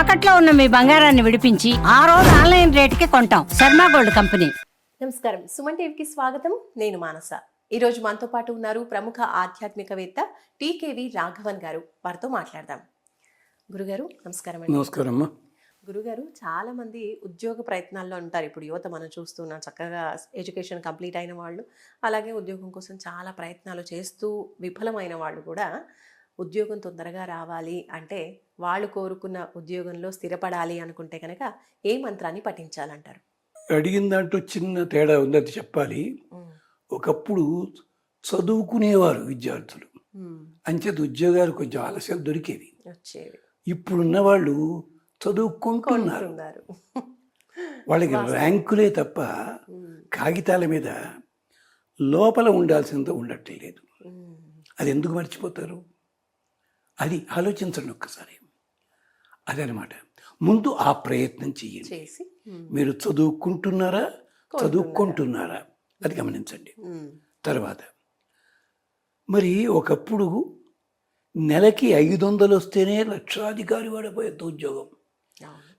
తాకట్లో ఉన్న మీ బంగారాన్ని విడిపించి ఆ రోజు ఆన్లైన్ రేటుకి కొంటాం. Sharma gold company. నమస్కారం. సుమన్ టీవీకి స్వాగతం. నేను మానస. ఈరోజు మనతో పాటు ఉన్నారు ప్రముఖ ఆధ్యాత్మికవేత్త టీకేవి రాఘవన్ గారు. వారితో మాట్లాడదాం. గురుగారు నమస్కారం అండి. నమస్కారం అమ్మా గురుగారు చాలా మంది ఉద్యోగ ప్రయత్నాల్లో ఉంటారు. ఇప్పుడు యువత మనం చూస్తున్నాం చక్కగా ఎడ్యుకేషన్ కంప్లీట్ అయిన వాళ్ళు అలాగే ఉద్యోగం కోసం చాలా ప్రయత్నాలు చేస్తూ విఫలమైన వాళ్ళు కూడా ఉద్యోగం తొందరగా రావాలి అంటే వాళ్ళు కోరుకున్న ఉద్యోగంలో స్థిరపడాలి అనుకుంటే కనుక ఏ మంత్రాన్ని పఠించాలంటారు? అడిగిన దాంట్లో చిన్న తేడా ఉంది అది చెప్పాలి. ఒకప్పుడు చదువుకునేవారు విద్యార్థులు. అంచేత ఉద్యోగాలు కొంచెం ఆలస్యాలు దొరికేవి. ఇప్పుడున్న వాళ్ళు చదువుకుంటున్నారు. కొంటున్నారు వాళ్ళకి ర్యాంకులే తప్ప కాగితాల మీద లోపల ఉండాల్సినంత ఉండట్లేదు. అది ఎందుకు మర్చిపోతారు? అది ఆలోచించండి ఒక్కసారి. అదనమాట ముందు ఆ ప్రయత్నం ఉమ్, మీరు చదువుకుంటున్నారా? చదువుకుంటున్నారా? అది గమనించండి. తర్వాత మరి ఒకప్పుడు నెలకి ఐదు వందలు వస్తేనే లక్షాధికారి వాడిపోయేది ఉద్యోగం.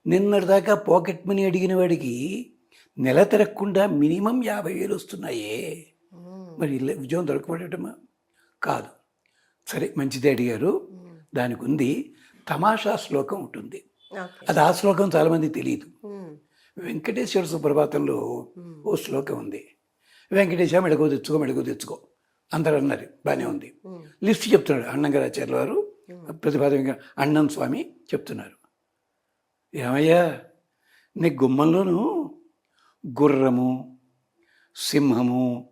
నిన్నటిదాకా పాకెట్ మనీ అడిగిన వాడికి నెల తిరగకుండా మినిమం యాభై వేలు వస్తున్నాయే. మరి ఉద్యోగం దొరకబడటమా? కాదు. సరే మంచిదే అడిగారు. దానికి ఉంది తమాషా శ్లోకం ఉంటుంది. అది ఆ శ్లోకం చాలామంది తెలియదు వెంకటేశ్వర సుప్రభాతంలో ఓ శ్లోకం ఉంది. వెంకటేశ మెడకో తెచ్చుకో మెడకో తెచ్చుకో అందరు అన్నారు బాగానే ఉంది లిస్ట్ చెప్తున్నాడు అన్నంగారాచార్యుల వారు. ప్రతిపాద వెంక- అన్నం స్వామి చెప్తున్నారు. ఏమయ్యా నీ గుమ్మంలోను గుర్రము సింహము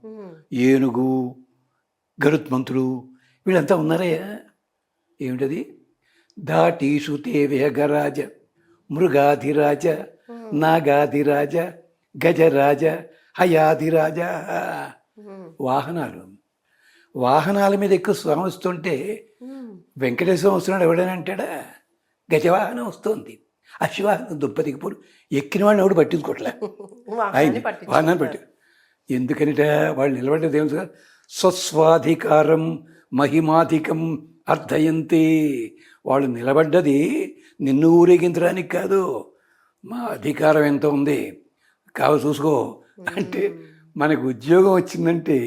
ఏనుగు గరుత్మంతుడు వీళ్ళంతా ఉన్నారయ్యా? ఏమిటది? దాటీషు తే వేగరాజ మృగాధిరాజ నాగాధిరాజ గజరాజ హయాధిరాజ. వాహనాలు. వాహనాల మీద ఎక్కువ స్వామి వస్తుంటే వెంకటేశ్వరం వస్తున్నాడు ఎవడని అంటాడా? గజవాహనం వస్తుంది. అశ్వవాహనం దుప్పతికిపోడు ఎక్కిన వాడిని ఎవడు పట్టించుకోవట్లే పట్టించుకుంటారు. వాహనాన్ని పట్టి ఎందుకనిట? వాళ్ళు నిలబడ్డది ఏమిటి? స్వస్వాధికారం మహిమాధికం అర్థయంతే. వాళ్ళు నిలబడ్డది నిన్ను ఊరేగించడానికి కాదు మా అధికారం ఎంత ఉంది? కావ చూసుకో. అంటే మనకు ఉద్యోగం వచ్చిందంటే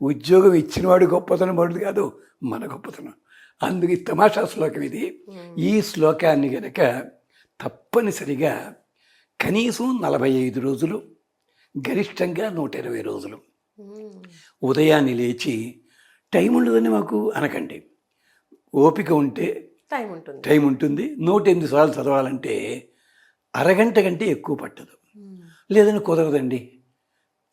ఉద్యోగం ఇచ్చినవాడు గొప్పతనం పడుతుంది కాదు మన గొప్పతనం. అందుకు తమాషా శ్లోకం ఇది. ఈ శ్లోకాన్ని గనక తప్పనిసరిగా కనీసం నలభై ఐదు రోజులు గరిష్టంగా నూట ఇరవై రోజులు. ఉమ్, ఉదయాన్నే లేచి టైం ఉండదని మాకు అనకండి. ఓపిక ఉంటే టైం ఉంటుంది. టైం ఉంటుంది. నూట ఎనిమిది సార్లు చదవాలంటే అరగంట కంటే ఎక్కువ పట్టదు. ఉమ్, లేదని కుదరదండి.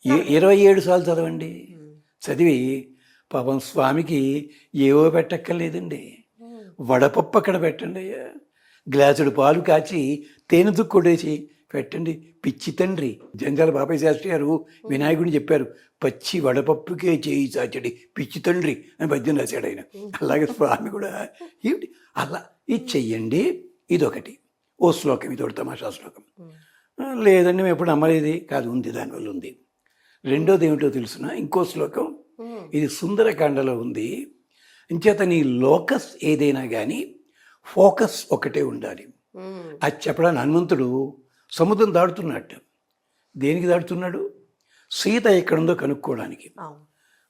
ఏ ఇరవై ఏడు సార్లు చదవండి. చదివి పాపం స్వామికి ఏవో పెట్టక్కర్లేదండి. వడపప్పు అక్కడ పెట్టండి అయ్యా. గ్లాసుడు పాలు కాచి తేనె దుక్కొడేసి పెట్టండి. పిచ్చి తండ్రి. జంజాల బాబాయ్ శాస్త్రి గారు వినాయకుడిని చెప్పారు. పచ్చి వడపప్పుకే చేయి చాచడి. పిచ్చి తండ్రి అని పద్యం రాశాడు ఆయన. అలాగే స్వామి కూడా. ఏమిటి? అలా. ఇది చెయ్యండి. ఇదొకటి. ఓ శ్లోకం ఇదొకటి తమాషా శ్లోకం. లేదండి మేము ఎప్పుడు నమ్మలేదు. కాదు ఉంది దానివల్ల ఉంది. రెండోది ఏమిటో తెలుసిన? ఇంకో శ్లోకం. ఇది సుందరకాండలో ఉంది. ఇంచేత నీ లోకస్ ఏదైనా కానీ ఫోకస్ ఒకటే ఉండాలి. అది చెప్పడానికి హనుమంతుడు సముద్రం దాటుతున్నట్టు దేనికి దాటుతున్నాడు? సీత ఎక్కడుందో కనుక్కోవడానికి.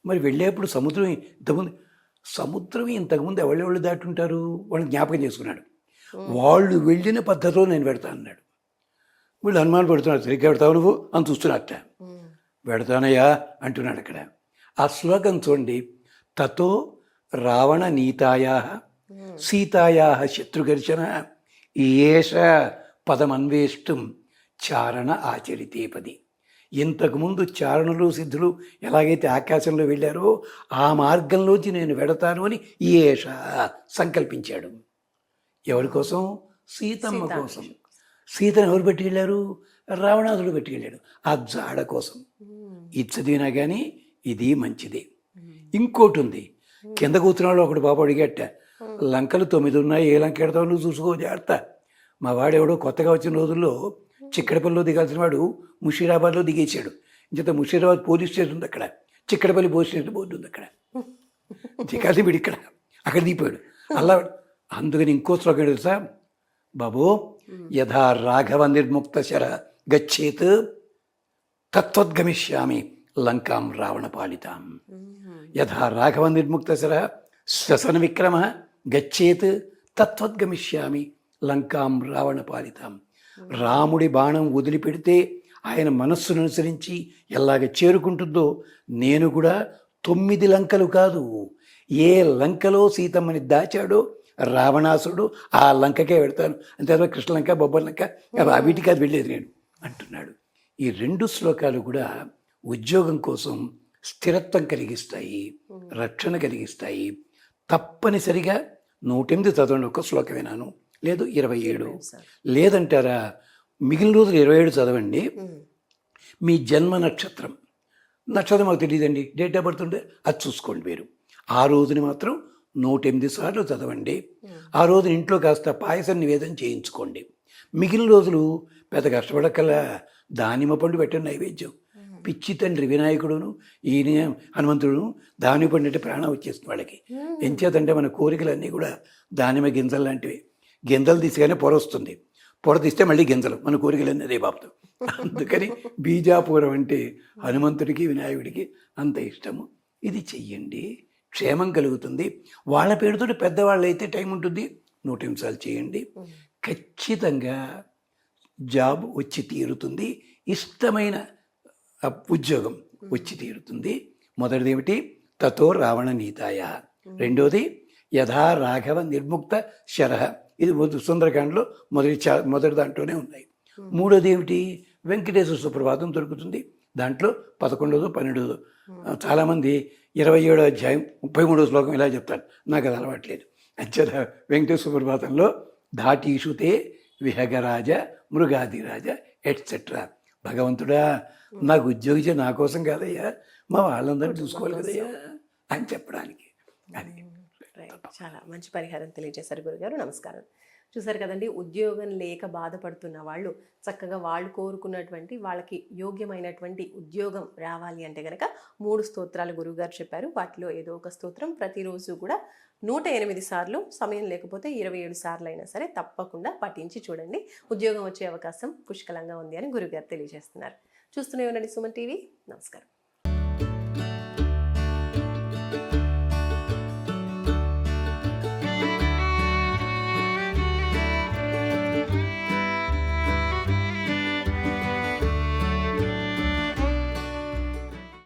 మరి వెళ్ళేప్పుడు సముద్రం ఇంతకుముందు సముద్రం ఇంతకుముందు ఎవరెవళ్ళు దాటుంటారు? వాళ్ళని జ్ఞాపకం చేసుకున్నాడు. వాళ్ళు వెళ్ళిన పద్ధతిలో నేను పెడతా అన్నాడు. వీళ్ళు అనుమానం పెడుతున్నాడు సరిగ్గా పెడతావు నువ్వు? అని చూస్తున్నట్ట పెడతానయ్యా అంటున్నాడు అక్కడ. ఆ శ్లోకం చూడండి. తతో రావణ నీతాయా సీతాయా శత్రుఘర్షణ ఏష పదమన్వేష్టం చారణ ఆచరితే పది ఇంతకుముందు చారణలు సిద్ధులు ఎలాగైతే ఆకాశంలో వెళ్ళారో ఆ మార్గంలోంచి నేను వెడతాను అని ఏష సంకల్పించాడు. ఎవరి కోసం? సీతమ్మ సీత. కోసం. సీతను ఎవరు పెట్టుకెళ్ళారు రావణాసుడు పెట్టుకెళ్ళాడు ఆ జాడ కోసం. ఇది చదివినా కానీ ఇది మంచిది. ఇంకోటి ఉంది కింద కూర్చున్నాడు ఒకడు బాబు అడిగట్ట లంకలు తొమ్మిది ఉన్నాయి ఏ లంక ఎడతావు నువ్వు చూసుకో జాగ్రత్త. మా వాడెవడో కొత్తగా వచ్చిన రోజుల్లో చిక్కడపల్లిలో దిగాల్సిన వాడు ముషీరాబాద్లో దిగేసాడు ఇంత ముషీరాబాద్ పోలీస్ స్టేషన్ ఉంది అక్కడ. చిక్కడపల్లి పోలీస్ స్టేషన్ బోర్డు ఉంది అక్కడ. దిగాల్సి వీడు ఇక్కడ. అక్కడ దిగిపోయాడు. అలా అందుకని ఇంకో శ్లోకం తెలుసా? బాబు యథా రాఘవ నిర్ముక్త శర గచ్చేత్ తత్వద్గమిష్యామి లంకాం రావణ పాలితాం. యథా రాఘవ నిర్ముక్త శర శ్వసన విక్రమ గచ్చేత్ తత్వద్గమిష్యామి లంకాం రావణ పాలితాం. రాముడి బాణం వదిలిపెడితే ఆయన మనస్సును అనుసరించి ఎలాగ చేరుకుంటుందో నేను కూడా తొమ్మిది లంకలు కాదు ఏ లంకలో సీతమ్మని దాచాడో రావణాసుడు ఆ లంకకే వెళ్తాను అంతే కృష్ణలంక బొబ్బర్ లంక వీటికి అది వెళ్ళేది నేను అంటున్నాడు. ఈ రెండు శ్లోకాలు కూడా ఉద్యోగం కోసం స్థిరత్వం కలిగిస్తాయి రక్షణ కలిగిస్తాయి. తప్పనిసరిగా నూటెనిమిది చదవండి ఒక శ్లోకం వినాను లేదు ఇరవై ఏడు. లేదంటారా? మిగిలిన రోజులు ఇరవై ఏడు చదవండి. మీ జన్మ నక్షత్రం. నక్షత్రం మాకు తెలియదండి. డేట్ ఆఫ్ బర్త్ ఉంటే అది చూసుకోండి మీరు. ఆ రోజుని మాత్రం నూట ఎనిమిది సార్లు చదవండి. ఆ రోజున ఇంట్లో కాస్త పాయసం నివేదన చేయించుకోండి. మిగిలిన రోజులు పెద్ద కష్టపడకల్లా దానిమ్మ పండు పెట్టండి నైవేద్యం. పిచ్చి తండ్రి వినాయకుడును ఈయన హనుమంతుడును దానిమ్మ పండు అంటే ప్రాణం వచ్చేస్తుంది వాళ్ళకి. ఎంచేతంటే మన కోరికలన్నీ కూడా దానిమ్మ గింజలు లాంటివి గింజలు తీసిగానే పొర వస్తుంది. పొర తీస్తే మళ్ళీ గింజలు. మన కోరికలన్నీ అదే బాబుతో. అందుకని బీజాపురం అంటే హనుమంతుడికి వినాయకుడికి అంత ఇష్టము. ఇది చెయ్యండి. క్షేమం కలుగుతుంది. వాళ్ళ పేరుతో పెద్దవాళ్ళు అయితే టైం ఉంటుంది. నూట నిమిషాలు చేయండి. ఖచ్చితంగా జాబ్ వచ్చి తీరుతుంది. ఇష్టమైన ఉద్యోగం వచ్చి తీరుతుంది. మొదటిది ఏమిటి తతో రావణ నీతాయ. రెండోది యథా రాఘవ నిర్ముక్త శరహ ఇది సుందరకాండలో మొదటి చా మొదటి దాంట్లోనే ఉన్నాయి. మూడోది ఏమిటి? వెంకటేశ్వర సుప్రభాతం దొరుకుతుంది. దాంట్లో పదకొండోదో పన్నెండోదో. చాలామంది ఇరవై ఏడో అధ్యాయం ముప్పై మూడో శ్లోకం ఇలా చెప్తారు. నాకు అది అలవాట్లేదు అచ్చట వెంకటేశ్వర సుప్రభాతంలో ధాటీషుతే విహగరాజ మృగాదిరాజ ఎట్సెట్రా భగవంతుడా నాకు ఉద్యోగి చే- నా కోసం కాదయ్యా. మా వాళ్ళందరినీ చూసుకోవాలి కదయ్యా అని చెప్పడానికి. అది. చాలా మంచి పరిహారం తెలియజేశారు గురుగారు. నమస్కారం. చూసారు కదండి ఉద్యోగం లేక బాధపడుతున్న వాళ్ళు చక్కగా వాళ్ళు కోరుకున్నటువంటి వాళ్ళకి యోగ్యమైనటువంటి ఉద్యోగం రావాలి అంటే కనుక మూడు స్తోత్రాలు గురువుగారు చెప్పారు. వాటిలో ఏదో ఒక స్తోత్రం ప్రతిరోజు కూడా నూట ఎనిమిది సార్లు సమయం లేకపోతే ఇరవై ఏడు సార్లు అయినా సరే తప్పకుండా పఠించి చూడండి. ఉద్యోగం వచ్చే అవకాశం పుష్కలంగా ఉంది అని గురుగారు తెలియజేస్తున్నారు. చూస్తూనే ఉండండి సుమన్ టీవీ. నమస్కారం.